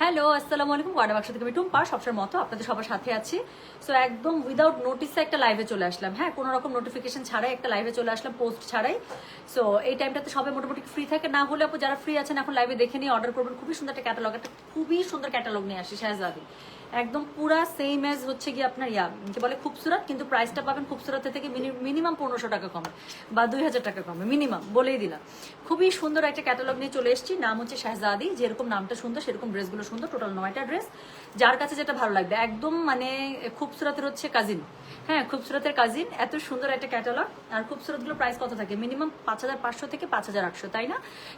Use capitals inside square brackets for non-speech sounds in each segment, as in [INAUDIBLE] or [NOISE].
Hello, আসসালামু আলাইকুম। ওয়ার্ডা বাক্স থেকে আমি টুম্পা সবসময় মতো আপনাদের সবার সাথে আছি। সো একদম উইদাউট নোটিসে একটা লাইভে চলে আসলাম। হ্যাঁ কোনো রকম নোটিফিকেশন ছাড়াই একটা লাইভে চলে আসলাম পোস্ট ছাড়াই। সো এই টাইমটাতে সবাই মোটামুটি ফ্রি থাকে। না হলে আপু যারা ফ্রি আছেন, এখন লাইভে দেখে নিয়ে অর্ডার করবেন। খুবই সুন্দর একটা ক্যাটালগ একটা খুবই সুন্দর ক্যাটালগ নিয়ে আসি, শাহজাদি। একদম পুরা সেম এজ হচ্ছে গিয়ে আপনার ইয়া, কি বলে খুবসুরত, কিন্তু প্রাইসটা পাবেন খুবসুরতের থেকে মিনিমাম পনেরোশো টাকা কমে, বা দুই হাজার টাকা কমে মিনিমাম বলেই দিলাম। খুবই সুন্দর একটা ক্যাটালগ নিয়ে চলে এসেছি, নাম হচ্ছে শাহজাদি, যেরকম নামটা সুন্দর, সেরকম ড্রেসগুলো সুন্দর টোটাল নয়টা ড্রেস যার কাছে যেটা ভালো লাগবে, একদম মানে খুবসুরতের হচ্ছে কাজিন হ্যাঁ খুবসুরতের কাজিন এত সুন্দর একটা ক্যাটালগ আর খুবসুরতগুলো প্রাইস কত থাকে? মিনিমাম পাঁচ হাজার পাঁচশো থেকে পাঁচ হাজার আটশো, তাই না?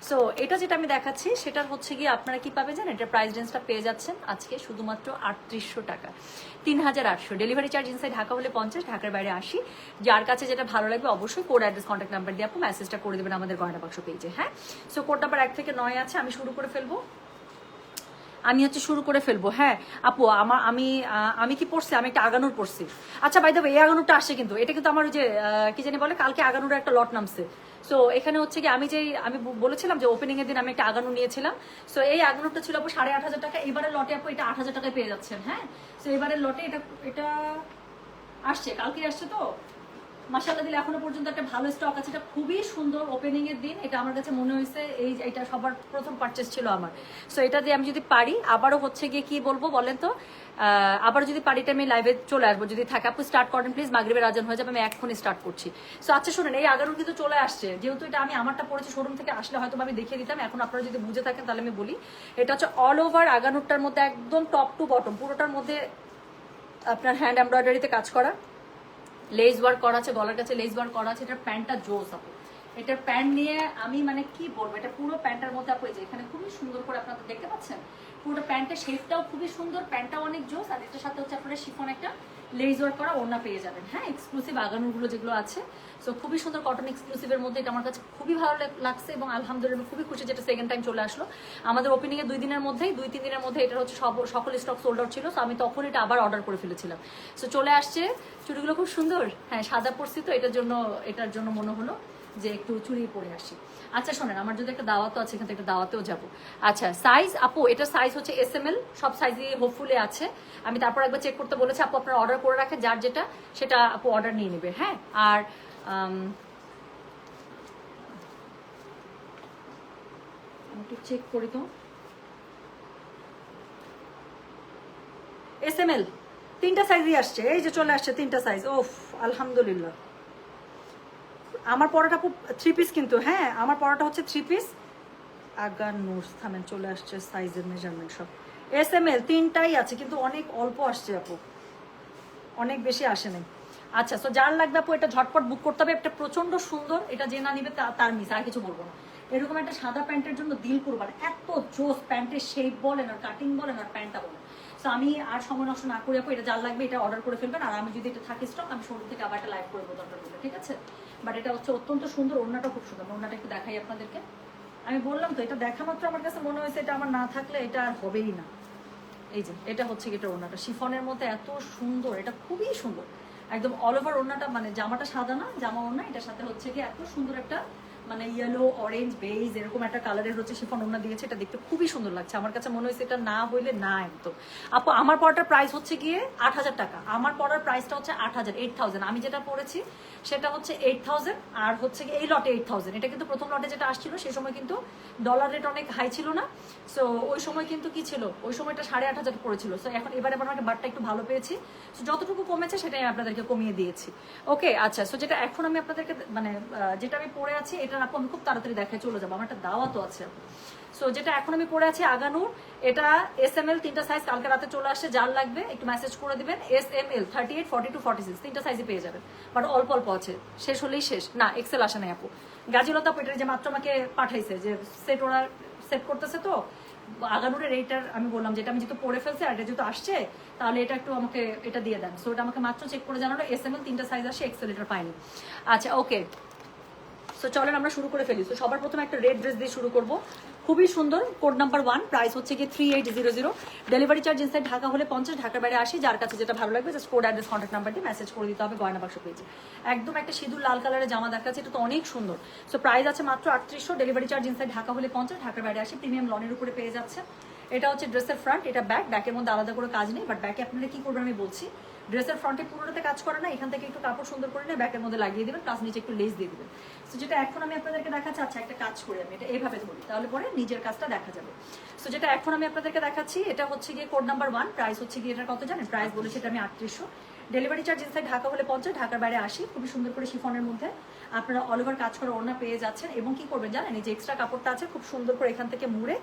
সো এটা যেটা আমি দেখাচ্ছি, সেটার হচ্ছে গিয়ে আপনারা কি পাবে জানেন? এটা প্রাইস রেঞ্জটা পেয়ে যাচ্ছেন আজকে শুধুমাত্র আটত্রিশশো টাকা। তিন হাজার আটশো। ডেলিভারি চার্জ ইনসাইড ঢাকা হলে পঞ্চাশ, ঢাকার বাইরে আসি যার কাছে যেটা ভালো লাগবে অবশ্যই কোড অ্যাড্রেস কন্ট্যাক্ট নাম্বার দিয়ে আপনি মেসেজটা করে দেবেন আমাদের গয়না বাক্স পেজে হ্যাঁ? সো কোড নাম্বার এক থেকে নয় আছে, আমি শুরু করে ফেলব। আমি হচ্ছে শুরু করে ফেলব। হ্যাঁ আপু, আমার, আমি আমি কি পড়ছি? আমি একটা আগানুর পড়ছি। আচ্ছা বাই দেবো এই আগানুরটা আসে কিন্তু। এটা কিন্তু আমার ওই যে কি জানি বলে, কালকে আগানুর একটা লট নামছে। সো এখানে হচ্ছে কি, আমি যেই, আমি বলেছিলাম যে ওপেনিং এর দিন আমি একটা আগানু নিয়েছিলাম। সো এই আগানুরটা ছিল আপু সাড়ে আট হাজার টাকা। এবারের লটে আপু এটা আট হাজার টাকায় পেয়ে যাচ্ছেন হ্যাঁ? সো এবারের লটে এটা এটা আসছে। কালকে আসছে তো? মাসাল্লাহ দিলে এখনও পর্যন্ত একটা ভালো স্টক আছে। এটা খুবই সুন্দর ওপেনিং এর দিন। এটা আমার কাছে মনে হয়েছে এই এটা সবার প্রথম পারচেস ছিল আমার। সো এটা দিয়ে আমি যদি পারি, আবারও হচ্ছে গিয়ে কি বলব বলেন তো? আবার যদি পারিটা আমি লাইভে চলে আসব। যদি থাকে আপনি স্টার্ট করেন প্লিজ মাগরিবের আজান হয়ে যাবে, আমি এখনই স্টার্ট করছি। সো আচ্ছা শুনুন, এই আগারও কিন্তু চলে আসছে। যেহেতু এটা আমি আমারটা পড়েছি শোরুম থেকে আসলে হয়তো আমি দেখিয়ে দিতাম। এখন আপনারা যদি বুঝে থাকেন, তাহলে আমি বলি। এটা হচ্ছে অল ওভার আগানুরটার মধ্যে একদম টপ টু বটম পুরোটার মধ্যে আপনার হ্যান্ড এমব্রয়ডারিতে কাজ করা। লেস ওয়ার্ক করা আছে, গলার কাছে লেস ওয়ার্ক করা আছে, এটার প্যান্টটা জোস আপু। এটার প্যান্ট নিয়ে আমি মানে কি বলব, এটা পুরো প্যান্টের মধ্যে আপু, এই যে এখানে খুবই সুন্দর করে আপনারা দেখতে পাচ্ছেন পুরো প্যান্টের শেপটাও খুবই সুন্দর, প্যান্টটাও অনেক জোস, আর এটার সাথে হচ্ছে আপনারা শিফন একটা লেস ওয়ার্ক করা ওড়না পেয়ে যাবেন। হ্যাঁ এক্সক্লুসিভ আগানোগুলো যেগুলো আছে। সো খুবই সুন্দর কটন এক্সক্লুসিভের মধ্যে এটা আমার কাছে খুবই ভালো লাগ- লাগছে এবং আলহামদুলিল্লাহ খুবই খুশি যেটা সেকেন্ড টাইম চলে আসলো। আমাদের ওপেনিংয়ে দুই দিনের মধ্যেই, দুই, তিন দিনের মধ্যে এটা হচ্ছে সব, সকল স্টক সোল্ড আউট ছিল। সো আমি তখন এটা আবার অর্ডার করে ফেলেছিলাম। সো চলে আসছে চুড়িগুলো খুব সুন্দর। হ্যাঁ সাদা পরছি তো, এটার জন্য এটার জন্য মনে হলো যে একটু চুড়ি পরে আসি। আচ্ছা শোনেন, আমার যদি একটা দাওয়াতও আছে, এখান থেকে একটা দাওয়াতেও যাব। আচ্ছা সাইজ আপু, এটা সাইজ হচ্ছে এস এম এল সব সাইজই হোপফুলি আছে। আমি তারপর একবার চেক করতে বলেছি, আপু, আপনারা অর্ডার করে রাখেন, যার যেটা, সেটা আপু অর্ডার নিয়ে নেবে হ্যাঁ? আর একটু চেক করি তো। এস এম এল তিনটা সাইজই আসছে, এই যে চলে আসছে তিনটা সাইজ ওফ আলহামদুলিল্লাহ। আমার খুব থ্রি পিস কিন্তু হ্যাঁ আমার পড়াটা হচ্ছে থ্রি পিস আগার নোটস থামেন, চলে আসছে সাইজের মেজারমেন্ট সব। এস এম এল তিনটাই আছে, কিন্তু অনেক অল্প আসছে আপু। অনেক বেশি আসে নাই। আচ্ছা তো যার লাগবে আপু, এটা ঝটপট বুক করতে হবে। একটা প্রচণ্ড সুন্দর, এটা যে না নিবে তার মিস আর কিছু বলব না। এরকম একটা সাদা প্যান্টের জন্য দিল কুরবান এত জোস প্যান্টের শেপ বলেন আর কাটিং বলেন আর প্যান্টটা বলেন। তো আমি আর সময় নষ্ট না করে আপু, এটা যার লাগবে এটা অর্ডার করে ফেলবেন। আর আমি যদি এটা থাকে স্টক আমি শোরুম থেকে আবার একটা লাইভ করব দরকার পড়লে, ঠিক আছে? বাট এটা হচ্ছে অত্যন্ত সুন্দর, ওড়নাটা খুব সুন্দর। ওড়নাটা একটু দেখাই আপনাদেরকে। আমি বললাম তো, এটা দেখা মাত্র আমার কাছে মনে হয়েছে, এটা আমার না থাকলে এটা আর হবেই না। এই যে, এটা হচ্ছে এটা ওড়নাটা। শিফনের মধ্যে এত সুন্দর, এটা খুবই সুন্দর। একদম অল ওভার ওড়নাটা মানে জামাটা সাদা না, জামা ওড়না, এটার সাথে হচ্ছে কি এত সুন্দর একটা মানে ইয়েলো অরেঞ্জ বেজ এরকম একটা কালারের হচ্ছে শিফন ওড়না দিয়েছে, এটা দেখতে খুবই সুন্দর লাগছে। আমার কাছে মনে হয়েছে এটা না হইলে না একদম। আপু, আমার পড়াটার প্রাইস হচ্ছে গিয়ে আট হাজার টাকা। আমার পড়ার প্রাইসটা হচ্ছে আট হাজার এইট থাউজেন্ড আমি যেটা পড়েছি সেটা হচ্ছে এইট থাউজেন্ড আর হচ্ছে গিয়ে এই লটে এইট থাউজেন্ড এটা কিন্তু প্রথম লটে যেটা আসছিল সেই সময় কিন্তু ডলার রেট অনেক হাই ছিল না। সো ওই সময় কিন্তু কি ছিল? ওই সময়টা সাড়ে আট হাজার পড়েছিল। সো এখন এবারে আমাকে বারটা একটু ভালো পেয়েছি। সো যতটুকু কমেছে সেটাই আমি আপনাদেরকে কমিয়ে দিয়েছি। ওকে আচ্ছা। সো যেটা এখন আমি আপনাদেরকে মানে যেটা আমি পড়ে আছি, এটা আপু, আমি খুব তাড়াতাড়ি দেখায় চলে যাব আমার একটা দাওয়াতও আছে। সো যেটা এখন আমি পড়ে আছি আগানুর, এটা এস এম এল তিনটা সাইজ কালকে রাতে চলে আসছে যার লাগবে, একটু মেসেজ করে দিবেন S M L thirty eight forty two forty six তিনটা সাইজে পেয়ে যাবেন। বাট অল্প অল্প আছে, শেষ হলেই শেষ। না এক্সেল আসে নাই আপু। গাজিলতা এটা যে মাত্র আমাকে পাঠাইছে, যে সেট ওরা সেট করতেছে তো, আগানুরের এইটার আমি বললাম, যেটা আমি যেহেতু পড়ে ফেলছি, আর এটা যেহেতু আসছে, তাহলে এটা একটু আমাকে, এটা দিয়ে দেন। সো এটা আমাকে মাত্র চেক করে জানালো এস এম এল তিনটা সাইজ আসে এক্সেল এটার পাইনি আচ্ছা ওকে সো চলেন আমরা শুরু করে ফেলি। তো সবার প্রথমে একটা রেড ড্রেস দিয়ে শুরু করব। খুবই সুন্দর কোড নাম্বার ওয়ান প্রাইস হচ্ছে গিয়ে three eight zero zero delivery charge inside Dhaka হলে পঞ্চাশ, ঢাকার বাইরে আসি, যার কাছে যেটা ভালো লাগবে just code address contact number দিয়ে মেসেজ করে দিতে হবে গয়না বাক্স পেয়েছে। একদম একটা সিঁদুর লাল কালারের জামা দেখাচ্ছে, এটা তো অনেক সুন্দর। সো প্রাইস আছে মাত্র আটত্রিশশো ডেলিভারি চার্জ ইনসাইড ঢাকা হলে পঞ্চাশ, ঢাকার বাইরে আসি প্রিমিয়াম লনের উপরে পেয়ে যাচ্ছে। এটা হচ্ছে ড্রেসের ফ্রন্ট এটা ব্যাক ব্যাকের মধ্যে আলাদা করে কাজ নেই বাট ব্যাকে আপনারা কি করবেন আমি বলছি। ড্রেসের ফ্রন্টে পুরোটাতে কাজ করে না, এখান থেকে একটু কাপড় সুন্দর করে নিয়ে ব্যাকের মধ্যে লাগিয়ে দেবেন প্লাস নিচে একটু লেস দিয়ে দেবেন। সো যেটা এখন আমি আপনাদেরকে দেখাচ্ছি আচ্ছা একটা কাজ করে আমি, এটা এভাবে ধরি, তাহলে পরে নিজের কাজটা দেখা যাবে। সো যেটা এখন আমি আপনাদেরকে দেখাচ্ছি, এটা হচ্ছে গিয়ে কোড নাম্বার ওয়ান প্রাইস হচ্ছে গিয়ে এটার কত জানেন? প্রাইস বলেছি এটা আমি আটত্রিশশো। ডেলিভারি চার্জ ইনসাইড ঢাকা হলে পঞ্চাশ ঢাকার বাইরে আসি খুবই সুন্দর করে শিফনের মধ্যে আপনারা অল ওভার কাজ করে ওড়না পেয়ে যাচ্ছেন এবং কি করবেন জানেন এই যে এক্সট্রা কাপড়টা আছে খুব সুন্দর করে এখান থেকে মুড়ে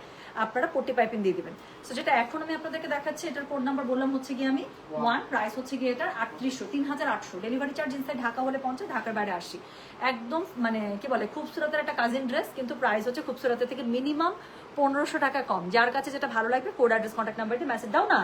আপনারা পট্টি পাইপিং দিয়ে দিবেন। সো যেটা এখন আমি আপনাদেরকে দেখাচ্ছি এটার কোড নাম্বার বললাম হচ্ছে গিয়ে আমি ওয়ান প্রাইস হচ্ছে গিয়ে এটার আটত্রিশশো তিন হাজার আটশো। ডেলিভারি চার্জ ইনসাইড ঢাকা হলে পঞ্চাশ ঢাকার বাইরে আসি একদম মানে কি বলে খুবসুরতের একটা কাজিন ড্রেস কিন্তু প্রাইস হচ্ছে খুবসুরতের থেকে মিনিমাম পনেরোশো টাকা কম। যার কাছে যেটা ভালো লাগবে কোড অ্যাড্রেস কন্ট্যাক্ট নাম্বার দিয়ে মেসেজ দাও না।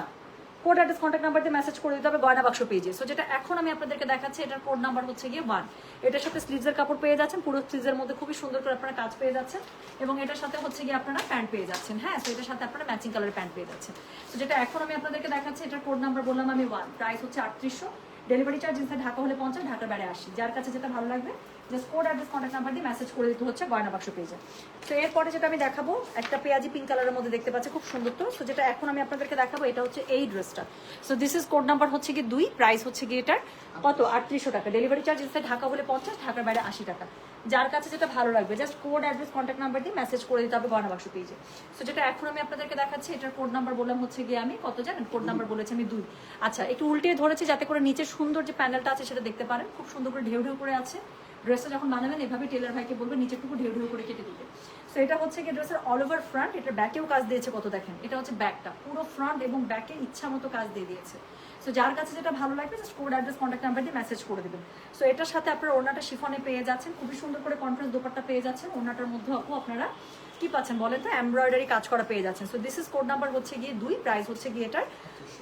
কোড অ্যাড্রেস কন্ট্যাক্ট নাম্বার দিয়ে মেসেজ করে দিতে হবে গয়না বাক্স পেজে সো যেটা এখন আমি আপনাদেরকে দেখাচ্ছি, এটার কোড নাম্বার হচ্ছে গিয়ে ওয়ান এটার সাথে স্লিভসের কাপড় পেয়ে যাচ্ছেন, পুরো স্লিভসের মধ্যে খুবই সুন্দর করে আপনারা কাজ পেয়ে যাচ্ছেন। এবং এটার সাথে হচ্ছে গিয়ে আপনারা প্যান্ট পেয়ে যাচ্ছেন হ্যাঁ? তো এটার সাথে আপনারা ম্যাচিং কালারের প্যান্ট পেয়ে যাচ্ছেন। তো যেটা এখন আমি আপনাদেরকে দেখাচ্ছি, এটার কোড নাম্বার বললাম আমি ওয়ান প্রাইস হচ্ছে আটত্রিশশো। ডেলিভারি চার্জ ইনসাইড ঢাকা হলে পঞ্চাশ, ঢাকার বাইরে আসি যার কাছে যেটা ভালো লাগবে just code address contact number দিয়ে মেসেজ করে দিতে হচ্ছে গয়না বাক্স পেজে তো এরপরে যেটা আমি দেখাবো, একটা পেঁয়াজি পিঙ্ক কালারের মধ্যে দেখতে পাচ্ছি, খুব সুন্দর তো। সো যেটা এখন আমি আপনাদেরকে দেখাবো, এটা হচ্ছে এই ড্রেসটা so this is code number হচ্ছে কি দুই প্রাইস হচ্ছে কি এটার কত? আটত্রিশশো টাকা। ডেলিভারি চার্জ ইনসাইড ঢাকা হলে পঞ্চাশ, ঢাকার বাইরে আশি টাকা। যার কাছে যেটা ভালো লাগবে just code address contact number দিয়ে মেসেজ করে দিতে হবে গয়না বাক্স পেজে সো যেটা এখন আমি আপনাদেরকে দেখাচ্ছি, এটার কোড নাম্বার বললাম হচ্ছে গিয়ে আমি, কত জানেন? কোড নাম্বার বলেছি আমি দুই। আচ্ছা একটু উল্টে ধরেছি যাতে করে নিচের সুন্দর যে প্যানেলটা আছে সেটা দেখতে পারেন। খুব সুন্দর করে ঢেউ ঢেউ করে আছে। ড্রেসটা যখন বানাবেন, এভাবে টেলার ভাইকে বলবে, নিচেরটুকু ঢেউ ঢেউ করে কেটে দিবে। সো এটা হচ্ছে কি ড্রেসের অল ওভার ফ্রন্ট এটার ব্যাকেও কাজ দিয়েছে কত দেখেন। এটা হচ্ছে ব্যাকটা পুরো ফ্রন্ট এবং ব্যাকে ইচ্ছা মতো কাজ দিয়ে দিয়েছে। সো যার কাছে যেটা ভালো লাগবে just code address contact number দিয়ে মেসেজ করে দেবেন। সো এটার সাথে আপনারা ওনাটা শিফনে পেয়ে যাচ্ছেন, খুবই সুন্দর করে কনফারেন্স দোপারটা পেয়ে যাচ্ছেন। ওনাটার মধ্যে আপু আপনারা কি পাচ্ছেন বলেন তো? এমব্রয়ডারি কাজ করা পেয়ে যাচ্ছেন। So this is code number হচ্ছে গিয়ে দুই প্রাইস হচ্ছে গিয়ে এটার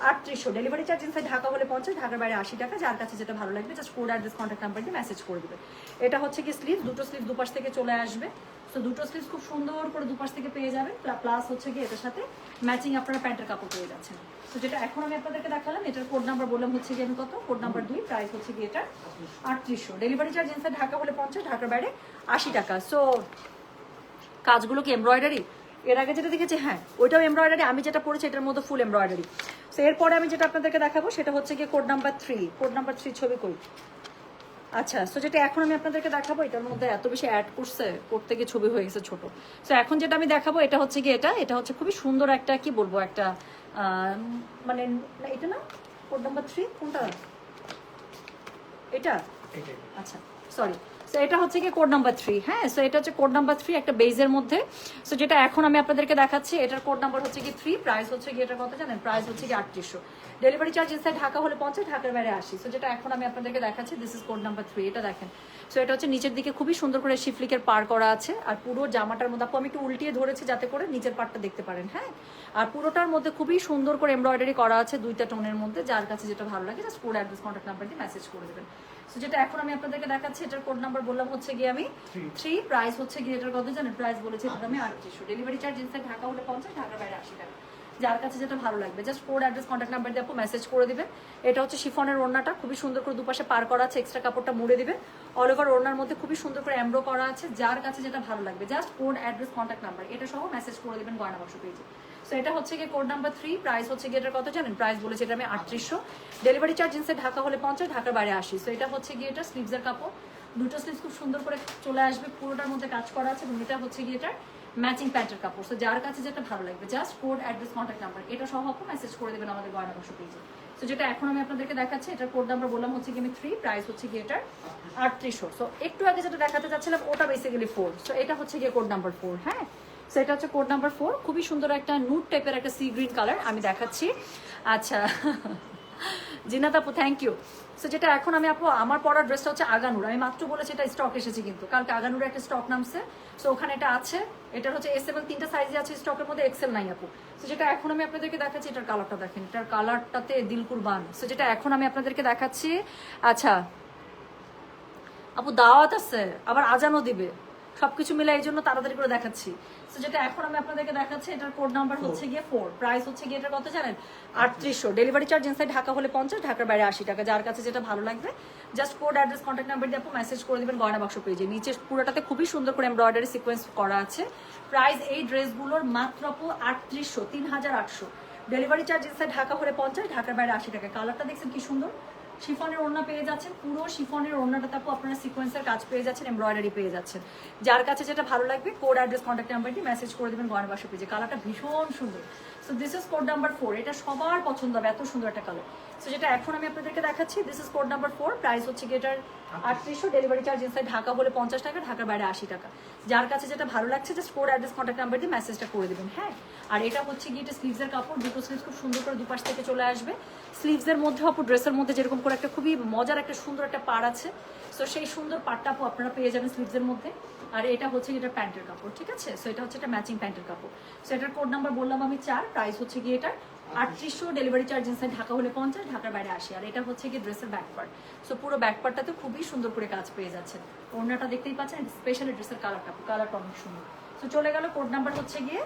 আটত্রিশশো। ডেলিভারি চার্জ ইনসাইড ঢাকা হলে পঞ্চাশ ঢাকার বাইরে আশি টাকা, যার কাছে যেটা ভালো লাগবে just code address contact number দিয়ে মেসেজ করে দেবে। এটা হচ্ছে কি স্লিভ দুটো স্লিভ দুপাশ থেকে চলে আসবে। তো দুটো স্লিভ খুব সুন্দর করে দুপাশ থেকে পেয়ে যাবেন প্লাস হচ্ছে কি এটার সাথে ম্যাচিং আপনারা প্যান্টের কাপড় পেয়ে যাচ্ছেন। তো যেটা এখন আমি আপনাদেরকে দেখালাম, এটার কোড নাম্বার বললাম হচ্ছে কি আমি কত? কোড নাম্বার দুই প্রাইস হচ্ছে কি এটা আটত্রিশশো। ডেলিভারি চার্জ ইনসাইড ঢাকা হলে পঞ্চাশ ঢাকার বাইরে আশি টাকা। সো কাজগুলো কি এমব্রয়ডারি এর আগে যেটা দেখেছি হ্যাঁ ওইটাও এমব্রয়ডারি আমি যেটা পড়েছি এটার মধ্যে ফুল এমব্রয়ডারি তো এরপরে আমি যেটা আপনাদেরকে দেখাবো সেটা হচ্ছে গিয়ে code number three code number three ছবি কই আচ্ছা সো যেটা এখন আমি আপনাদেরকে দেখাবো এটার মধ্যে এত বেশি অ্যাড করছে করতে গিয়ে ছবি হয়ে গেছে ছোট। সো এখন যেটা আমি দেখাবো এটা হচ্ছে কি এটা এটা হচ্ছে খুবই সুন্দর একটা কি বলব একটা মানে এটা না? কোড নাম্বার থ্রি কোনটা? এটা? আচ্ছা সরি সো এটা হচ্ছে কি কোড নাম্বার থ্রি হ্যাঁ? সো এটা হচ্ছে কোড নাম্বার থ্রি একটা বেজের মধ্যে। সো যেটা এখন আমি আপনাদেরকে দেখাচ্ছি, এটার কোড নাম্বার হচ্ছে কি থ্রি প্রাইস হচ্ছে কি এটার কত জানেন? প্রাইস হচ্ছে কি আটত্রিশশো। ডেলিভারি চার্জ ইনসাইড ঢাকা হলে পঞ্চাশ ঢাকার বাইরে আসি। সো যেটা এখন আমি আপনাদেরকে দেখাচ্ছি this is code number three এটা দেখেন। সো এটা হচ্ছে নিচের দিকে খুবই সুন্দর করে শিফলিকের পার করা আছে। আর পুরো জামাটার মধ্যে, আপু আমি একটু উল্টিয়ে ধরেছি যাতে করে নিচের পার্টটা দেখতে পারেন হ্যাঁ? আর পুরোটার মধ্যে খুবই সুন্দর করে এমব্রয়ডারি করা আছে দুইটা টোনের মধ্যে, যার কাছে যেটা ভালো লাগে just code address contact number দিয়ে মেসেজ করে দেবেন। সো যেটা এখন আমি আপনাদেরকে দেখাচ্ছি এটার কোড নাম্বার বললাম হচ্ছে গিয়ে আমি থ্রি প্রাইস হচ্ছে গিয়ে এটার কত জানেন প্রাইস বলেছি আমি আটত্রিশশো ডেলিভারি চার্জ ইনসাইড ঢাকা হলে পঞ্চাশ ঢাকার বাইরে আশি টাকা। যার কাছে যেটা ভালো লাগবে just code address contact number দিয়ে আপু মেসেজ করে দিবে। এটা হচ্ছে শিফনের ওড়নাটা খুবই সুন্দর করে দুপাশে পার করা আছে এক্সট্রা কাপড়টা মুড়ে দিবে। অল ওভার ওড়নার মধ্যে খুবই সুন্দর করে এমব্রো করা আছে যার কাছে যেটা ভালো লাগবে just code address contact number এটা সহ মেসেজ করে দিবেন গয়না বাক্স পেজে সো এটা হচ্ছে গিয়ে কোড নাম্বার থ্রি প্রাইস হচ্ছে গিয়ে এটার কত জানেন? প্রাইস বলেছে এটা আমি আটত্রিশশো। ডেলিভারি চার্জ ইনসে ঢাকা হলে পঞ্চাশ, ঢাকার বাইরে আসি সো এটা হচ্ছে গিয়ে এটা স্লিভসের কাপড়। দুটো স্লিভস খুব সুন্দর করে চলে আসবে, পুরোটার মধ্যে কাজ করা আছে এবং এটা হচ্ছে গিয়ে এটার ম্যাচিং প্যান্টের কাপড়। সো যার কাছে যেটা ভালো লাগবে just code address contact number এটা সহ মেসেজ করে দেবেন আমাদের গয়না বাক্স পেজে। সো যেটা এখন আমি আপনাদেরকে দেখাচ্ছি, এটার কোড নাম্বার বললাম হচ্ছে কি আমি থ্রি প্রাইস হচ্ছে গিয়ে এটার আটত্রিশশো। সো একটু আগে যেটা দেখাতে চাচ্ছিলাম, ওটা বেসিক্যালি ফোর সো এটা হচ্ছে গিয়ে কোড নাম্বার ফোর হ্যাঁ? সো এটা হচ্ছে কোড নাম্বার ফোর খুবই সুন্দর একটা নুট টাইপের একটা সি গ্রিন কালার আমি দেখাচ্ছি। আচ্ছা [LAUGHS] জিনাত আপু থ্যাংক ইউ সো যেটা এখন আমি আপু, আমার পরার ড্রেসটা হচ্ছে আগানুর। আমি মাত্র বলেছি এটা স্টক এসেছে কিন্তু। কালকে আগানুর একটা স্টক নামছে। সো ওখানে এটা আছে। এটার হচ্ছে এস এবং তিনটা সাইজে আছে স্টকের মধ্যে এক্সেল নাই আপু। সো যেটা এখন আমি আপনাদেরকে দেখাচ্ছি, এটার কালারটা দেখেন। এটার কালারটাতে দিল কুরবান। সো যেটা এখন আমি আপনাদেরকে দেখাচ্ছি আচ্ছা আপু, দাওয়াত আছে, আবার আজানও দিবে। সবকিছু মিলে এই জন্য তাড়াতাড়ি করে দেখাচ্ছি। তো যেটা এখন আমি আপনাদেরকে দেখাচ্ছি, এটার কোড নাম্বার হচ্ছে গিয়ে ফোর প্রাইস হচ্ছে গিয়ে এটা কত জানেন? আটত্রিশশো। ডেলিভারি চার্জ ইনসাইড ঢাকা হলে পঞ্চাশ, ঢাকার বাইরে আশি টাকা। যার কাছে যেটা ভালো লাগবে just code address contact number দিয়ে আপনি মেসেজ করে দেবেন গয়না বাক্স পেজে নিচে পুরোটাতে খুবই সুন্দর করে এমব্রয়ডারি সিকোয়েন্স করা আছে। প্রাইস এই ড্রেসগুলোর মাত্র আটত্রিশশো, তিন হাজার আটশো। ডেলিভারি চার্জ ইনসাইড ঢাকা হলে পঞ্চাশ, ঢাকার বাইরে আশি টাকা। কালারটা দেখছেন কি সুন্দর? শিফনের ওড়না পেয়ে যাচ্ছেন, পুরো শিফনের ওড়নাটা আপু আপনারা সিকোয়েন্সের কাজ পেয়ে যাচ্ছেন এমব্রয়ডারি পেয়ে যাচ্ছেন। যার কাছে যেটা ভালো লাগবে code address contact number message করে দেবেন গয়না বাসা পেজে কালারটা ভীষণ সুন্দর। So this is code number four এটা সবার পছন্দ হবে, এত সুন্দর একটা কালার সো যেটা এখন আমি আপনাদেরকে দেখাচ্ছি this is code number four price হচ্ছে কি এটার আটত্রিশশো ডেলিভারি চার্জ ইনসাইড ঢাকা হলে পঞ্চাশ টাকা, ঢাকার বাইরে আশি টাকা। যার কাছে যেটা ভালো লাগছে just code address contact number দিয়ে মেসেজটা করে দেবেন হ্যাঁ? আর এটা হচ্ছে গিয়ে এটা স্লিভসের কাপড়, দুটো স্লিভস খুব সুন্দর করে দুপাশ থেকে চলে আসবে। স্লিভসের মধ্যে আপু ড্রেসের মধ্যে যেরকম করে একটা খুবই মজার একটা সুন্দর একটা পাড় আছে। সো সেই সুন্দর পাড়টা আপু আপনারা পেয়ে যাবেন স্লিভসের মধ্যে। আর এটা হচ্ছে এটা প্যান্টের কাপড়, ঠিক আছে? সো এটা হচ্ছে এটা ম্যাচিং প্যান্টের কাপড়। সো এটার কোড নাম্বার বললাম আমি চার প্রাইস হচ্ছে গিয়ে এটা আটত্রিশশো ডেলিভারি চার্জ ইনসাইড ঢাকা হলে পঞ্চাশ, ঢাকার বাইরে আসি আর এটা হচ্ছে গিয়ে ড্রেসের ব্যাকপার্ট সো পুরো ব্যাক তো খুবই সুন্দর করে কাজ পেয়ে যাচ্ছে ওড়নাটা দেখতেই পাচ্ছেন স্পেশালি ড্রেসের কালারটা কালারটা অনেক সুন্দর। সো চলে গেল কোড নাম্বার হচ্ছে গিয়ে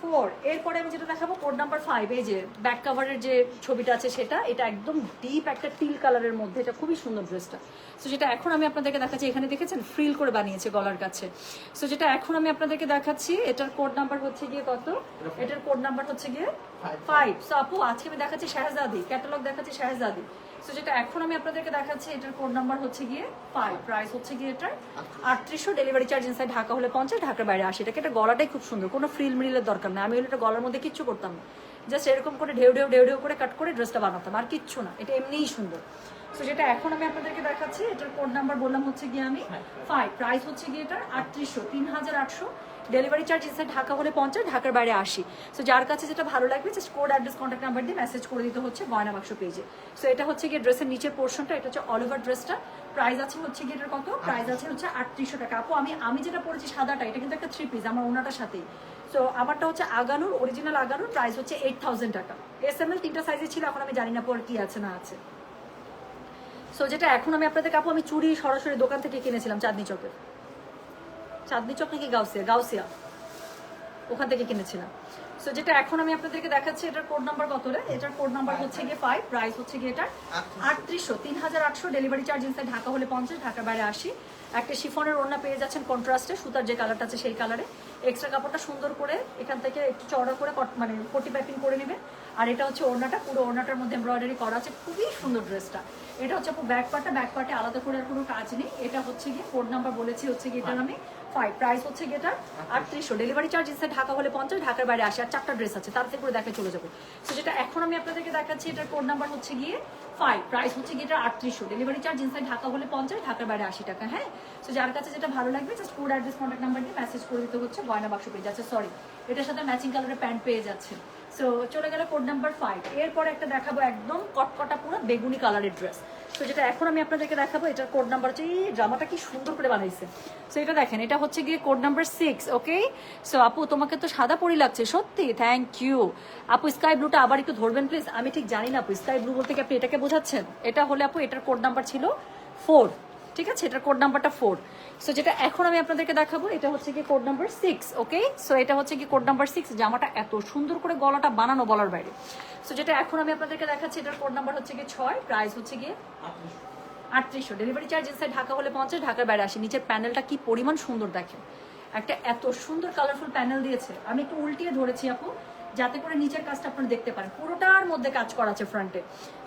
ফোর এরপরে আমি যেটা দেখাবো কোড নাম্বার ফাইভ এই যে ব্যাক কাভারের যে ছবিটা আছে সেটা এটা একদম ডিপ একটা টিল কালারের মধ্যে এটা খুবই সুন্দর ড্রেসটা সো যেটা এখন আমি আপনাদেরকে দেখাচ্ছি এখানে দেখেছেন? ফ্রিল করে বানিয়েছে গলার কাছে। সো যেটা এখন আমি আপনাদেরকে দেখাচ্ছি এটার কোড নাম্বার হচ্ছে গিয়ে কত? এটার কোড নাম্বার হচ্ছে গিয়ে ফাইভ সো আপু আজকে আমি দেখাচ্ছি শাহজাদি। ক্যাটালগ দেখাচ্ছি শাহজাদি। সো যেটা এখন আমি আপনাদেরকে দেখাচ্ছি এটার কোড নাম্বার হচ্ছে গিয়ে ফাইভ প্রাইস হচ্ছে গিয়ে এটার আটত্রিশশো ডেলিভারি চার্জ ইনসাইড ঢাকা হলে পঞ্চাশ ঢাকার বাইরে আসে এটাকে এটা গলাটাই খুব সুন্দর কোনো ফ্রিল মিলের দরকার না আমি হলে এটা গলার মধ্যে কিচ্ছু করতাম না। জাস্ট এরকম করে ঢেউ ঢেউ ঢেউ ঢেউ করে কাট করে ড্রেসটা বানাতাম আর কিচ্ছু না। এটা এমনিই সুন্দর। সো যেটা এখন আমি আপনাদেরকে দেখাচ্ছি এটার কোড নাম্বার বললাম হচ্ছে গিয়ে আমি ফাইভ প্রাইস হচ্ছে গিয়ে এটার আটত্রিশশো তিন হাজার আটশো ডেলিভারি চার্জ ইনসাইড ঢাকা হলে পঞ্চাশ ঢাকার বাইরে আসি সো যার কাছে যেটা ভালো লাগবে just code address contact number দিয়ে মেসেজ করে দিতে হচ্ছে গয়না বাক্স পেজে সো এটা হচ্ছে গিয়ে ড্রেসের নিচের পোর্শনটা এটা হচ্ছে অল ওভার ড্রেসটা প্রাইস আছে হচ্ছে গিয়ে এটার কত? প্রাইস আছে হচ্ছে আটত্রিশশো টাকা। আপু আমি আমি যেটা পড়েছি সাদাটা এটা কিন্তু একটা থ্রি পিস আমার ওনাটার সাথেই। সো আমারটা হচ্ছে আগানোর অরিজিনাল আগানোর প্রাইস হচ্ছে এইট থাউজেন্ড টাকা। এস এম এল তিনটা সাইজে ছিল এখন আমি জানি না পর কি আছে না আছে। সো যেটা এখন আমি আপনাদের কাপড় আমি চুড়ি সরাসরি দোকান থেকে কিনেছিলাম চাঁদনি চকের। চাঁদনি চক নাকি গাউসিয়া? গাউসিয়া। ওখান থেকে কিনেছিলাম। সো যেটা এখন আমি আপনাদেরকে দেখাচ্ছি এটার কোড নাম্বার কত রে? এটার কোড নাম্বার হচ্ছে গিয়ে ফাইভ প্রাইস হচ্ছে গিয়ে এটার আটত্রিশশো তিন হাজার আটশো ডেলিভারি চার্জ ইনসাইড ঢাকা হলে পঞ্চাশ ঢাকার বাইরে আসি একটা শিফনের ওড়না পেয়ে যাচ্ছেন কন্ট্রাস্টে সুতার যে কালারটা আছে সেই কালারে এক্সট্রা কাপড়টা সুন্দর করে এখান থেকে একটু চড়া করে মানে পটি প্যাকিং করে নেবেন। আর এটা হচ্ছে ওড়নাটা পুরো ওড়নাটার মধ্যে এমব্রয়ডারি করা আছে। খুবই সুন্দর ড্রেসটা এটা হচ্ছে ব্যাক পার্টটা ব্যাক পার্টে আলাদা করে আর কোনো কাজ নেই। এটা হচ্ছে গিয়ে কোড নাম্বার বলেছি হচ্ছে গিয়ে এটার আমি ফাইভ প্রাইস হচ্ছে এটা? আটত্রিশশো। ডেলিভারি চার্জ ইনসাইড ঢাকা হলে পঞ্চাশ, ঢাকার বাইরে আসে আর চারটা ড্রেস আছে থেকে করে দেখে চলে যাব। তো যেটা এখন আমি আপনাদেরকে দেখাচ্ছি, এটার কোড নাম্বার হচ্ছে গিয়ে ফাইভ প্রাইস হচ্ছে গিয়ে এটা আটত্রিশশো। ডেলিভারি চার্জ ইনসাইড ঢাকা হলে পঞ্চাশ, ঢাকার বাইরে আশি টাকা হ্যাঁ? তো যার কাছে যেটা ভালো লাগবে just code address contact number দিয়ে মেসেজ করে দিতে হচ্ছে, গয়না বাক্স পেয়ে যাচ্ছে সরি এটার সাথে ম্যাচিং কালারের প্যান্ট পেয়ে যাচ্ছে। সো চলে গেল কোড নাম্বার ফাইভ এরপর একটা দেখাবো একদম কটকটা পুরো বেগুনি কালারের ড্রেস তো যেটা এখন আমি আপনাদেরকে দেখাবো, এটার কোড নাম্বার হচ্ছে, এই জামাটা কি সুন্দর করে বানাইছে। সো এটা দেখেন, এটা হচ্ছে গিয়ে code number six okay so আপু, তোমাকে তো সাদা পরি লাগছে, সত্যি? থ্যাংক ইউ আপু স্কাই ব্লুটা আবার একটু ধরবেন প্লিজ আমি ঠিক জানি না, আপু স্কাই ব্লু বলতে কি আপনি এটাকে বোঝাচ্ছেন? এটা হলে, আপু, এটার কোড নাম্বার ছিল ফোর ঠিক আছে? এটার কোড নাম্বারটা ফোর সো যেটা এখন আমি আপনাদেরকে দেখাবো, এটা হচ্ছে কি code number six okay so এটা হচ্ছে কি কোড নাম্বার সিক্স জামাটা এত সুন্দর করে গলাটা বানানো বলার বাইরে। সো যেটা এখন আমি আপনাদেরকে দেখাচ্ছি, এটার কোড নাম্বার হচ্ছে কি ছয় প্রাইস হচ্ছে গিয়ে আটত্রিশশো। ডেলিভারি চার্জ ইনসাইড ঢাকা হলে পঞ্চাশ, ঢাকার বাইরে আসে নিচের প্যানেলটা কি পরিমাণ সুন্দর দেখেন। একটা এত সুন্দর কালারফুল প্যানেল দিয়েছে। আমি একটু উল্টিয়ে ধরেছি আপু, যাতে করে নিচের কাজটা আপনারা দেখতে পারেন। পুরোটার মধ্যে কাজ করা আছে ফ্রন্টে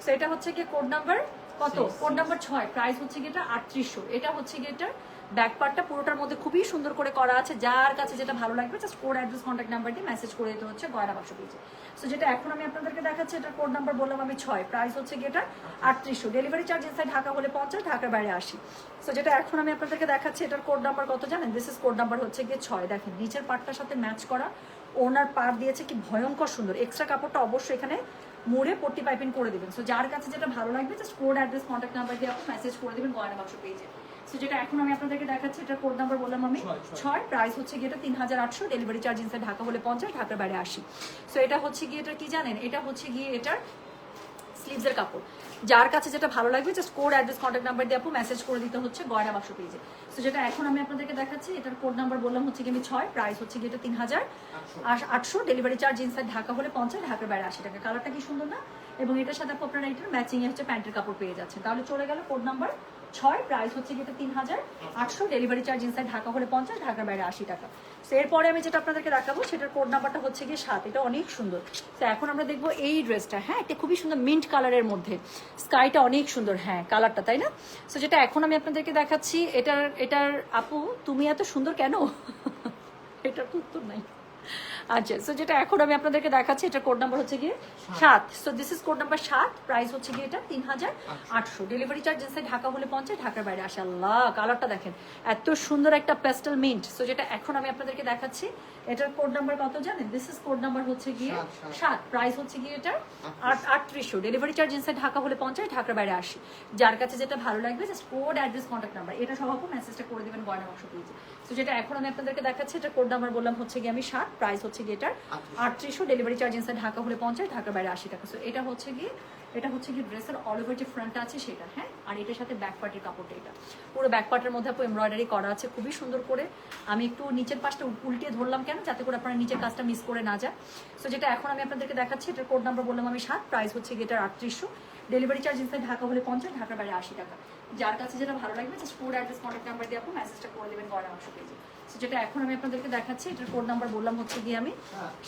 সো এটা হচ্ছে কি কোড নাম্বার কত? কোড নাম্বার ছয় প্রাইস হচ্ছে এটা আটত্রিশশো। এটা হচ্ছে কি এটা ব্যাক পার্টটা পুরোটার মধ্যে খুবই সুন্দর করে করা আছে। যার কাছে যেটা ভালো লাগবে just code address contact number দিয়ে মেসেজ করে দিতে হচ্ছে গয়না বাক্স পেয়েছে সো যেটা এখন আমি আপনাদেরকে দেখাচ্ছি এটা কোড নাম্বার বললাম আমি ছয় প্রাইস হচ্ছে কি এটা আটত্রিশশো। ডেলিভারি চার্জ ইনসাইড ঢাকা হলে পঞ্চাশ ঢাকার বাইরে আসি। সো যেটা এখন আমি আপনাদেরকে দেখাচ্ছি এটার কোড নাম্বার কত জানেন? দিস ইজ কোড নাম্বার হচ্ছে গিয়ে ছয়। দেখেন নিচের পার্টটার সাথে ম্যাচ করা। ওনার পার দিয়েছে কি ভয়ঙ্কর সুন্দর। এক্সট্রা কাপড়টা অবশ্যই এখানে মুড়ে পট্টি পাইপিং করে দেবেন। সো যার কাছে যেটা ভালো লাগবে just code address contact number দিয়ে আপনি মেসেজ করে দেবেন গয়না বাক্স পেজে সো যেটা এখন আমি আপনাদেরকে দেখাচ্ছি এটা কোড নাম্বার বললাম আমি। ছয় প্রাইস হচ্ছে গিয়ে এটা তিন হাজার আটশো ডেলিভারি চার্জ ইনসাইড ঢাকা হলে পঞ্চাশ ঢাকার বাইরে আসি সো এটা হচ্ছে গিয়ে এটা কি জানেন? এটা হচ্ছে গিয়ে এটার স্লিভসের কাপড়। যার কাছে যেটা ভালো লাগবে just code address contact number দিয়ে আপু মেসেজ করে দিতে হচ্ছে গয়না বাক্স পেজে তো যেটা এখন আমি আপনাদেরকে দেখাচ্ছি, এটার কোড নাম্বার বললাম হচ্ছে কি আমি ছয় প্রাইস হচ্ছে কি এটা তিন হাজার। আটশো ডেলিভারি চার্জ ইনসাইড ঢাকা হলে পঞ্চাশ, ঢাকার বাইরে আশি টাকা। কালারটা কি সুন্দর না? এবং এটার সাথে আপু আপনারা এটার ম্যাচিং হচ্ছে প্যান্টের কাপড় পেয়ে যাচ্ছেন। তাহলে চলে গেল কোড নাম্বার ছয় প্রাইস হচ্ছে এটা তিন হাজার আটশো ডেলিভারি চার্জ ইনসাইড ঢাকা হলে পঞ্চাশ, ঢাকার বাইরে আশি টাকা। তো এরপরে আমি যেটা আপনাদেরকে দেখাবো, সেটার কোড নাম্বারটা হচ্ছে গিয়ে সাত, এটা অনেক সুন্দর। তো এখন আমরা দেখব এই ড্রেসটা হ্যাঁ এটা খুবই সুন্দর মিন্ট কালারের মধ্যে। স্কাইটা অনেক সুন্দর হ্যাঁ কালারটা তাই না? তো যেটা এখন আমি আপনাদেরকে দেখাচ্ছি, এটার এটার, আপু, তুমি এত সুন্দর কেন? [LAUGHS] এটার তো উত্তর নাই। আচ্ছা সো যেটা এখন আমি আপনাদেরকে দেখাচ্ছি এটা কোড নাম্বার হচ্ছে গিয়ে সাত। So this is code number সাত প্রাইস হচ্ছে গিয়ে এটা তিন হাজার আটশো। ডেলিভারি চার্জ এসে ঢাকা হলে পঞ্চাশ ঢাকার বাইরে আসে। আল্লাহ কালারটা দেখেন। এত সুন্দর একটা পেস্টাল মিন্ট সো যেটা এখন আমি আপনাদেরকে দেখাচ্ছি এটার কোড নাম্বার কত জানেন? দিস ইজ কোড নাম্বার হচ্ছে গিয়ে সাত, প্রাইস হচ্ছে গিয়ে এটা আট আটত্রিশশো। ডেলিভারি চার্জ ইনসাইড ঢাকা হলে পঞ্চাশ ঢাকার বাইরে আসি। যার কাছে যেটা ভালো লাগবে just code address contact number এটা সহ মেসেজটা করে দেবেন গয়না বাক্স পেয়েছে যেটা এখন আমি আপনাদেরকে দেখাচ্ছি এটা কোড নাম্বার বললাম হচ্ছে গিয়ে আমি ষাট প্রাইস হচ্ছে গিয়ে এটার আটত্রিশশো ডেলিভারি চার্জ ইনসাইড ঢাকা হলে পঞ্চাশ ঢাকার বাইরে আশি টাকা। সো এটা হচ্ছে গিয়ে এটা হচ্ছে গিয়ে ড্রেসের অল ওভার যে ফ্রন্টটা আছে সেটা হ্যাঁ? আর এটার সাথে ব্যাক পার্টের কাপড়টা এটা। পুরো ব্যাক পার্টের মধ্যে আপু এমব্রয়ডারি করা আছে খুবই সুন্দর করে। আমি একটু নিচের পাশটা উল্টিয়ে ধরলাম কেন? যাতে করে আপনারা নিচের কাজটা মিস করে না যায় সো যেটা এখন আমি আপনাদেরকে দেখাচ্ছি এটার কোড নাম্বার বললাম আমি সাত প্রাইস হচ্ছে গিয়ে এটার আটত্রিশশো। ডেলিভারি চার্জ ইনসাইড ঢাকা হলে পঞ্চাশ, ঢাকার বাইরে আশি টাকা। যার কাছে যেটা ভালো লাগবে just code address contact number দিয়ে আপনি মেসেজটা করে দেবেন গয়না অংশ পেজে সো যেটা এখন আমি আপনাদেরকে দেখাচ্ছি, এটার কোড নাম্বার বললাম হচ্ছে গিয়ে আমি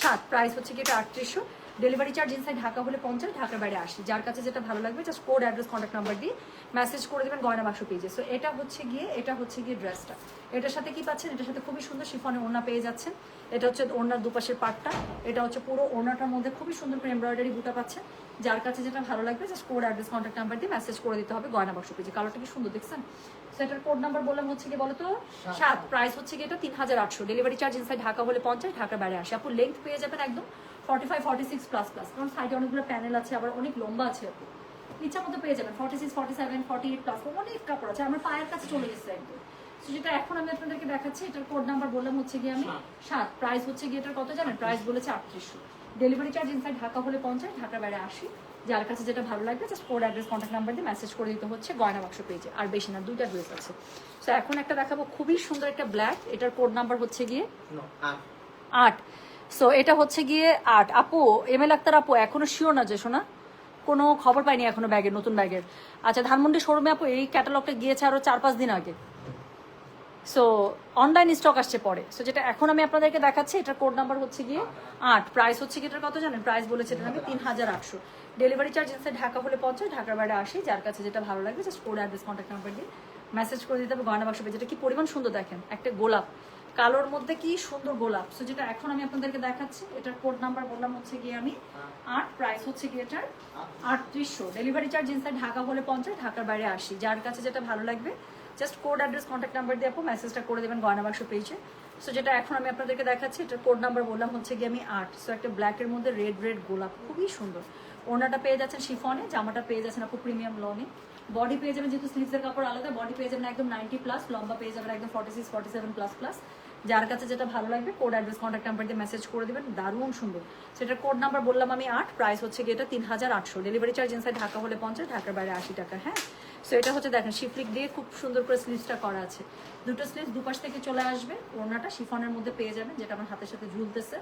সাত। প্রাইস হচ্ছে গিয়ে এটা আটত্রিশশো। ডেলিভারি চার্জ ইনসাইড ঢাকা হলে পঞ্চাশ, ঢাকার বাইরে আসি যার কাছে যেটা ভালো লাগবে just code address contact number দিয়ে মেসেজ করে দেবেন গয়না বাক্স পেজে সো এটা হচ্ছে গিয়ে, এটা হচ্ছে গিয়ে ড্রেসটা এটার সাথে কি পাচ্ছেন? এটার সাথে খুবই সুন্দর শিফনে ওড়না পেয়ে যাচ্ছেন। এটা হচ্ছে ওড়নার দুপাশের পাটটা। এটা হচ্ছে পুরো ওড়নাটার মধ্যে খুবই সুন্দর করে এমব্রয়ডারি বুটা পাচ্ছেন। যার কাছে যেটা ভালো লাগবে just code address contact number দিয়ে মেসেজ করে দিতে হবে গয়না বাক্স পেজে কালারটা কি সুন্দর দেখছেন? সেটার কোড নাম্বার বললাম হচ্ছে কি বলতো? সাত। প্রাইস হচ্ছে কি এটা তিন হাজার আটশো। ডেলিভারি চার্জ ইনসাইড ঢাকা হলে পঞ্চাশ ঢাকার বাইরে আসে। আপু লেন্থ পেয়ে যাবেন একদম forty five forty six plus plus কারণ সাইডে অনেকগুলো প্যানেল আছে আবার অনেক লম্বা আছে আপু। ইচ্ছা মতো পেয়ে যাবেন forty six forty seven forty eight plus অনেক কাপড় আছে। আমার পায়ের কাছে চলে গেছে একদম। যেটা এখন আমি আপনাদেরকে দেখাচ্ছি এটার কোড নাম্বার বললাম হচ্ছে গিয়ে আমি সাত। প্রাইস হচ্ছে গিয়ে এটার কত জানেন? প্রাইস বলেছে আটত্রিশশো। ডেলিভারি চার্জ ইনসাইড ঢাকা হলে পঞ্চাশ ঢাকার বাইরে আসি। যার কাছে যেটা ভালো লাগবে just code address contact number দিয়ে মেসেজ করে দিতে হচ্ছে গয়না বাক্স পেয়েছে আর বেশি না দুইটা ড্রেস আছে। তো এখন একটা দেখাবো খুবই সুন্দর একটা ব্ল্যাক এটার কোড নাম্বার হচ্ছে গিয়ে আট। সো এটা হচ্ছে গিয়ে আট। আপু এম এল আক্তার আপু এখনও শিওর না যে শোনা? কোনো খবর পাইনি এখনও ব্যাগের নতুন ব্যাগের আচ্ছা ধানমন্ডি শোরুমে আপু এই ক্যাটালগটা গিয়েছে আরও চার পাঁচ দিন আগে। সো অনলাইন স্টক আসছে পরে। সো যেটা এখন আমি আপনাদেরকে দেখাচ্ছি, এটার কোড নাম্বার হচ্ছে গিয়ে আট। প্রাইস হচ্ছে কি এটার কত জানেন? প্রাইস বলেছে এটা আমি তিন হাজার আটশো। ডেলিভারি চার্জ ইনসাইড ঢাকা হলে পঞ্চাশ ঢাকার বাইরে আসি, যার কাছে যেটা ভালো লাগবে just code address contact number দিয়ে মেসেজ করে দিতে হবে গয়না বাক্স। যেটা কি পরিমাণ সুন্দর দেখেন, একটা গোলাপ। কালোর মধ্যে কি সুন্দর গোলাপ। সো যেটা এখন আমি আপনাদেরকে দেখাচ্ছি, এটার কোড নাম্বার বললাম হচ্ছে গিয়ে আমি আট। প্রাইস হচ্ছে গিয়ে এটার আটত্রিশশো। ডেলিভারি চার্জ ইনসাইড ঢাকা হলে পঞ্চাশ ঢাকার বাইরে আসি। যার কাছে যেটা ভালো লাগবে just code address contact number দিয়ে আপু মেসেজটা করে দেবেন গয়না বাক্স পেয়েছে সো যেটা এখন আমি আপনাদেরকে দেখাচ্ছি এটা কোড নাম্বার বললাম হচ্ছে গিয়ে আমি আট। সো একটা ব্ল্যাকের মধ্যে রেড রেড গোলাপ, খুবই সুন্দর। ওনাটা পেয়ে যাচ্ছেন শিফনে, জামাটা পেয়ে যাচ্ছেন আপু প্রিমিয়াম লনে। বডি পেয়ে যাবেন যেহেতু স্লিভসের কাপড় আলাদা বডি পেয়ে যাবেন একদম নাইনটি প্লাস লম্বা পেয়ে যাবেন একদম forty six forty seven plus plus যার কাছে যেটা ভালো লাগবে কোড অ্যাড্রেস কন্ট্যাক্ট নাম্বার দিয়ে মেসেজ করে দেবেন, দারুণ সুন্দর। সেটার কোড নাম্বার বললাম আমি আট প্রাইস হচ্ছে গিয়ে এটা তিন হাজার আটশো। ডেলিভারি চার্জ ইনসাইড ঢাকা হলে পঞ্চাশ, ঢাকার বাইরে আশি টাকা হ্যাঁ? সো এটা হচ্ছে দেখেন শিফলিক দিয়ে খুব সুন্দর করে স্লিভসটা করা আছে। দুটো স্লিভস দুপাশ থেকে চলে আসবে ওড়নাটা শিফনের মধ্যে পেয়ে যাবেন যেটা আমার হাতের সাথে ঝুলতেছে।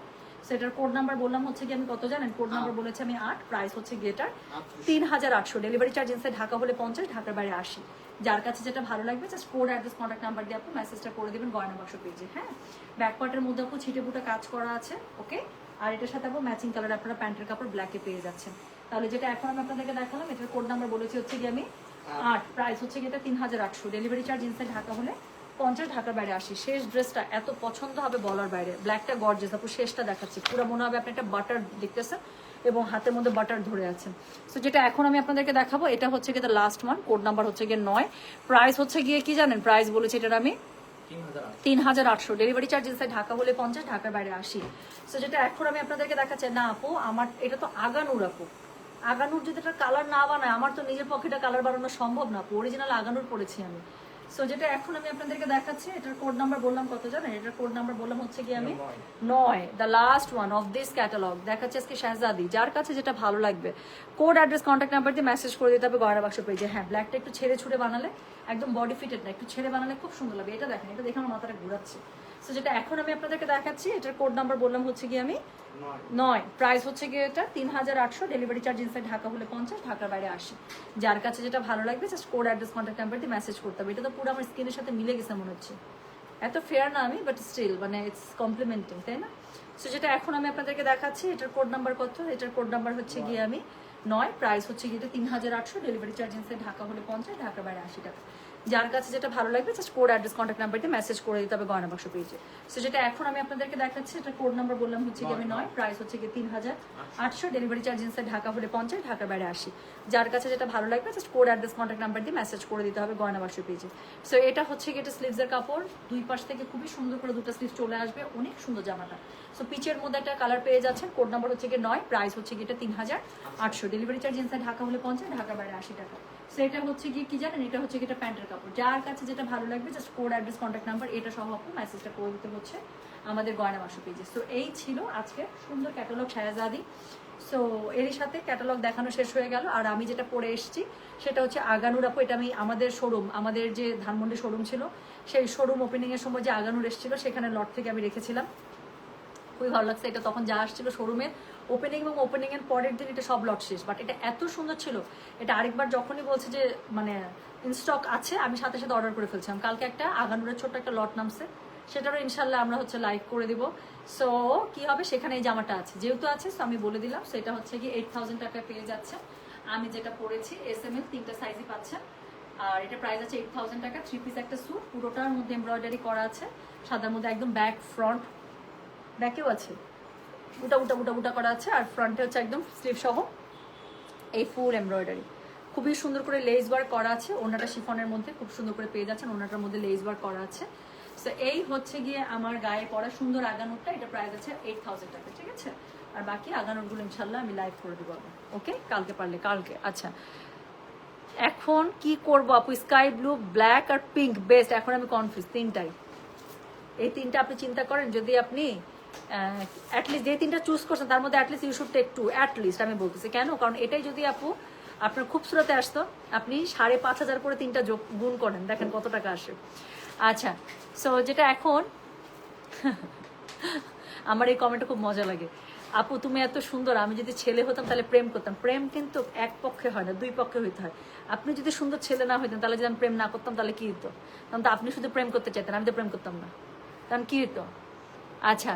সেটার কোড নাম্বার বললাম হচ্ছে কি আমি কত জানেন? কোড নাম্বার বলেছি আমি আট প্রাইস হচ্ছে গেটার তিন হাজার আটশো। ডেলিভারি চার্জ ইনসাইড ঢাকা হলে পঞ্চাশ ঢাকার বাইরে আসি যার কাছে যেটা ভালো লাগবে just code address contact number দিয়ে আপনি মেসেজটা করে দেবেন গয়না বাক্স পেজে হ্যাঁ? ব্যাক পার্টের মধ্যে আপু ছিটে ফুটে কাজ করা আছে ওকে আর এটার সাথে আপু ম্যাচিং কালার আপনারা প্যান্টের কাপড় ব্ল্যাকে পেয়ে যাচ্ছেন। তাহলে যেটা এখন আমি আপনাদেরকে দেখালাম এটার কোড নাম্বার বলেছি হচ্ছে কি আমি আট প্রাইস হচ্ছে কি তিন হাজার আটশো। ডেলিভারি চার্জ ইনসাইড ঢাকা হলে পঞ্চাশ ঢাকার বাইরে আসি। শেষ ড্রেসটা এত পছন্দ হবে বলার বাইরে। ব্ল্যাকটা গর্জেস আপু শেষটা দেখাচ্ছি। পুরো মনে হবে আপনি একটা বাটার দেখতেছেন এবং হাতের মধ্যে বাটার ধরে আছেন। সো যেটা এখন আমি আপনাদেরকে দেখাবো এটা হচ্ছে গিয়ে লাস্ট ওয়ান কোড নাম্বার হচ্ছে গিয়ে নয়। প্রাইস হচ্ছে গিয়ে কি জানেন? প্রাইস বলেছি এটার আমি? তিন হাজার আটশো। ডেলিভারি চার্জ ইনসাইড ঢাকা হলে পঞ্চাশ ঢাকার বাইরে আসি। সো যেটা এখন আমি আপনাদেরকে দেখাচ্ছি না আপু আমার এটা তো আগানুর আপু। আগানুর যদি এটা কালার না বানায় আমার তো নিজের পক্ষে এটা কালার বানানো সম্ভব না অরিজিনাল আগানুর পড়েছি আমি। সো যেটা এখন আমি আপনাদেরকে দেখাচ্ছি এটার কোড নাম্বার বললাম কত জানেন? এটার কোড নাম্বার বললাম হচ্ছে কি আমি নয়। The last one of this catalogue দেখাচ্ছে আজকে শাহজাদি যার কাছে যেটা ভালো লাগবে। কোড অ্যাড্রেস কন্ট্যাক্ট নাম্বার দিয়ে মেসেজ করে দিতে হবে গয়না বাক্স পেজে। হ্যাঁ ব্ল্যাকটা একটু ছেড়ে ছুড়ে বানালে একদম বডি ফিটেড না একটু ছেড়ে বানালে খুব সুন্দর লাগবে। এটা দেখেন এটা দেখে আমার মাথাটা ঘুরাচ্ছে। সো যেটা এখন আমি আপনাদেরকে দেখাচ্ছি এটার কোড নাম্বার বললাম হচ্ছে কি আমি নয়। প্রাইস হচ্ছে গিয়ে এটা তিন হাজার আটশো ডেলিভারি চার্জ ইনসাইড ঢাকা হলে পঞ্চাশ ঢাকার বাইরে আসে যার কাছে যেটা ভালো লাগবে just code address contact number দিয়ে মেসেজ করতে হবে। এটা তো পুরো আমার স্ক্রিনের সাথে মিলে গেছে মনে হচ্ছে। এত ফেয়ার না আমি বাট স্টিল মানে ইটস কমপ্লিমেন্টিং তাই না? সো যেটা এখন আমি আপনাদেরকে দেখাচ্ছি এটার কোড নাম্বার কত? এটার কোড নাম্বার হচ্ছে গিয়ে আমি নয়। প্রাইস হচ্ছে গিয়ে এটা তিন হাজার আটশো ডেলিভারি চার্জ ইনসাইড ঢাকা হলে পঞ্চাশ ঢাকার বাইরে আশি টাকা। যার কাছে যেটা ভালো লাগবে just code address contact number দিয়ে মেসেজ করে দিতে হবে গয়না বাক্স পেজে সো যেটা এখন আমি আপনাদেরকে দেখাচ্ছি এটা কোড নাম্বার বললাম হচ্ছে কি আমি নয় প্রাইস হচ্ছে কি তিন হাজার আটশো ডেলিভারি চার্জ ইনসাইড ঢাকা হলে পঞ্চাশ, ঢাকার বাইরে আসি যার কাছে যেটা ভালো লাগবে just code address contact number দিয়ে মেসেজ করে দিতে হবে গয়না বাক্স পেজে সো এটা হচ্ছে কি এটা স্লিভসের কাপড়, দুই পাশ থেকে খুবই সুন্দর করে দুটো স্লিভ চলে আসবে, অনেক সুন্দর জামাটা। সো পিচের মধ্যে একটা কালার পেয়ে যাচ্ছেন কোড নাম্বার হচ্ছে কি নয় প্রাইস হচ্ছে কি এটা তিন হাজার আটশো। ডেলিভারি চার্জ ইনসাইড ঢাকা হলে পঞ্চাশ, ঢাকার বাইরে আশি টাকা। সো এটা হচ্ছে কি কি জানেন? এটা হচ্ছে এটা প্যান্টের কাপড়। যার কাছে যেটা ভালো লাগবে just code address contact number এটা সহ আপনি মেসেজটা করে দিতে হচ্ছে আমাদের গয়না বাক্স পেজে সো এই ছিল আজকে সুন্দর ক্যাটালগ ছায়াজাদি সো এরই সাথে ক্যাটালগ দেখানো শেষ হয়ে গেল। আর আমি যেটা পরে এসেছি, সেটা হচ্ছে আগানুর আপু, এটা আমি আমাদের শোরুম আমাদের যে ধানমন্ডি শোরুম ছিল, সেই শোরুম ওপেনিং এর সময় যে আগানুর এসেছিল, সেখানে লট থেকে আমি রেখেছিলাম। খুবই ভালো লাগছে। এটা তখন যা আসছিল শোরুমের ওপেনিং এবং ওপেনিং এর পরের দিন এটা সব লট শেষ। বাট এটা এত সুন্দর ছিল, এটা আরেকবার যখনই বলছে যে মানে ইনস্টক আছে, আমি সাথে সাথে অর্ডার করে ফেলছিলাম। কালকে একটা আগানুরের ছোট্ট একটা লট নামছে। সেটারও ইনশাল্লাহ আমরা হচ্ছে লাইক করে দিব। সো কি হবে? সেখানে এই জামাটা আছে। যেহেতু আছে সো আমি বলে দিলাম, সেটা হচ্ছে কি এইট থাউজেন্ড টাকায় পেয়ে যাচ্ছে। আমি যেটা পরেছি এস এম এল তিনটা সাইজই পাচ্ছেন আর এটা প্রাইস আছে এইট থাউজেন্ড টাকা থ্রি পিস একটা স্যুট পুরোটার মধ্যে এমব্রয়ডারি করা আছে। সাদার মধ্যে একদম ব্যাক ফ্রন্ট ব্যাকেও আছে। উটা উটা উটা উটা করা আছে আর ফ্রন্টে হচ্ছে একদম স্লিভ সহ এই ফুল এমব্রয়ডারি খুবই সুন্দর করে লেস ওয়ার্ক করা আছে ওনাটা শিফনের মধ্যে খুব সুন্দর করে পেয়ে যাচ্ছেন ওনাটার মধ্যে লেস ওয়ার্ক করা আছে। সো এই হচ্ছে গিয়ে আমার গায়ে পড়া সুন্দর আগানোরটা, এটা প্রাইস আছে এইট থাউজেন্ড টাকা, ঠিক আছে? আর বাকি আগানোরগুলো ইনশাল্লাহ আমি লাইভ করে দেবো ওকে কালকে পারলে, কালকে আচ্ছা। এখন কি করব আপু? স্কাই ব্লু ব্ল্যাক আর পিঙ্ক বেস্ট এখন আমি কনফিউজ তিনটাই। এই তিনটা আপনি চিন্তা করেন, যদি আপনি অ্যাটলিস্ট যে তিনটা চুজ করছেন, তার মধ্যে at least you should take two at least আমি বলতেছি। কেন? কারণ এটাই যদি আপু, আপনার খুব খুবসুরতে আসতো, আপনি সাড়ে পাঁচ হাজার করে তিনটা যোগ, গুণ করেন। দেখেন কত টাকা আসে। আচ্ছা সো যেটা এখন, আমার এই কমেন্টটা খুব মজা লাগে। আপু, তুমি এত সুন্দর, আমি যদি ছেলে হতাম তাহলে প্রেম করতাম। প্রেম কিন্তু এক পক্ষে হয় না, দুই পক্ষে হইতে হয়। আপনি যদি সুন্দর ছেলে না হইতেন, তাহলে যদি আমি প্রেম না করতাম, তাহলে কি হতো তখন তো আপনি শুধু প্রেম করতে চাইতেন, আমি তো প্রেম করতাম না। তখন কি হতো আচ্ছা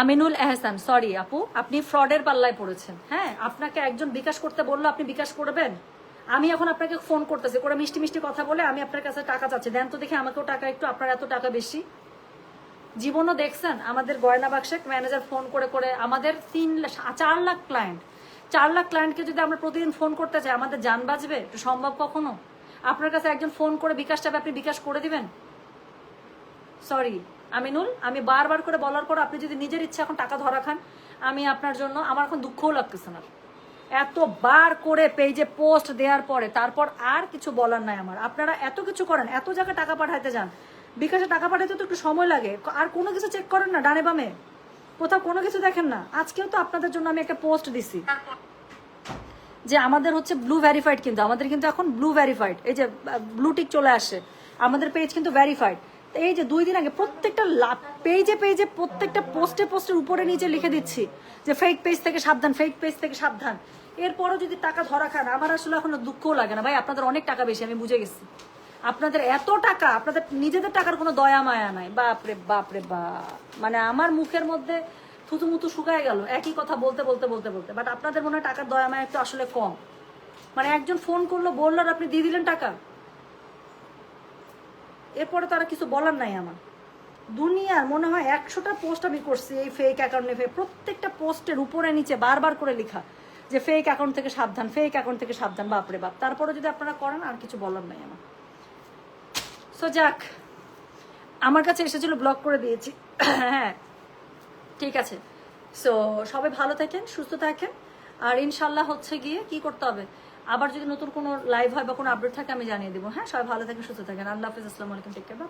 আমিনুল এহসান সরি আপু, আপনি ফ্রডের পাল্লায় পড়েছেন হ্যাঁ? আপনাকে একজন বিকাশ করতে বলল, আপনি বিকাশ করবেন? আমি এখন আপনাকে ফোন করতেছি, করে মিষ্টি মিষ্টি কথা বলে আমি আপনার কাছে টাকা চাচ্ছি। দেন তো দেখে আমাকেও টাকা একটু, আপনার এত টাকা বেশি। জীবনও দেখছেন, আমাদের গয়না বাক্সে ম্যানেজার ফোন করে করে আমাদের তিন চার লাখ ক্লায়েন্ট চার লাখ ক্লায়েন্টকে যদি আমরা প্রতিদিন ফোন করতে চাই আমাদের যান এটা সম্ভব কখনো? আপনার কাছে একজন ফোন করে বিকাশ আপনি বিকাশ করে দিবেন? সরি আমিনুল, আমি বারবার করে বলার পর আপনি যদি নিজের ইচ্ছা এখন টাকা ধরা খান, আমি আপনার জন্য, আমার এখন দুঃখও লাগতেছে না। এত বার করে পেজে পোস্ট দেওয়ার পরে, তারপর আর কিছু বলার নাই আমার। আপনারা এত কিছু করেন, এত জায়গায় টাকা পাঠাইতে যান। বিকাশে টাকা পাঠাইতে তো একটু সময় লাগে। আর কোনো কিছু চেক করেন না, ডানে বামে। কোথাও কোনো কিছু দেখেন না। আজকেও তো আপনাদের জন্য আমি একটা পোস্ট দিছি। যে আমাদের হচ্ছে ব্লু ভেরিফাইড কিন্তু, আমাদের কিন্তু এখন ব্লু ভেরিফাইড এই যে ব্লু টিক চলে আসে। আমাদের পেজ কিন্তু ভেরিফাইড এই যে দুই দিন আগে প্রত্যেকটা পেজে পেজে প্রত্যেকটা পোস্টে পোস্টের উপরে নিচে লিখে দিচ্ছি যে ফেক পেজ থেকে সাবধান ফেক পেজ থেকে সাবধান। এরপরও যদি টাকা ধরা খান, আমার আসলে এখন দুঃখও লাগে না। ভাই, আপনাদের অনেক টাকা বেশি, আমি বুঝে গেছি। আপনাদের এত টাকা, আপনাদের নিজেদের টাকার কোনো দয়া, মায়া নাই। বাপরে বাপরে বাপ মানে আমার মুখের মধ্যে থুতু মুতু শুকায় গেল, একই কথা বলতে বলতে বলতে বলতে। বাট আপনাদের মনে হয় টাকার দয়া, মায়া একটু আসলে কম। মানে একজন ফোন করল, বলল আপনি দিয়ে দিলেন টাকা। এরপরে তারা কিছু বলার নাই আমার। দুনিয়ার মনে হয় একশোটা পোস্ট আমি করছি এই ফেক অ্যাকাউন্টে ফেক প্রত্যেকটা পোস্টের উপরে নিচে বারবার করে লেখা যে ফেক অ্যাকাউন্ট থেকে সাবধান ফেক অ্যাকাউন্ট থেকে সাবধান বাপরে বাপ। তারপরে যদি আপনারা করেন, আর কিছু বলার নাই আমার। সো যাক, আমার কাছে এসেছিল ব্লক করে দিয়েছি। হ্যাঁ ঠিক আছে। সো সবাই ভালো থাকেন, সুস্থ থাকেন। আর ইনশাল্লাহ হচ্ছে গিয়ে কি করতে হবে? আবার যদি নতুন কোনো লাইভ হয় বা কোনো আপডেট থাকে, আমি জানিয়ে দেবো। হ্যাঁ সবাই ভালো থাকেন, সুস্থ থাকেন। আল্লাহ হাফিজ, আসসালামু আলাইকুম টেক কেয়ার বাই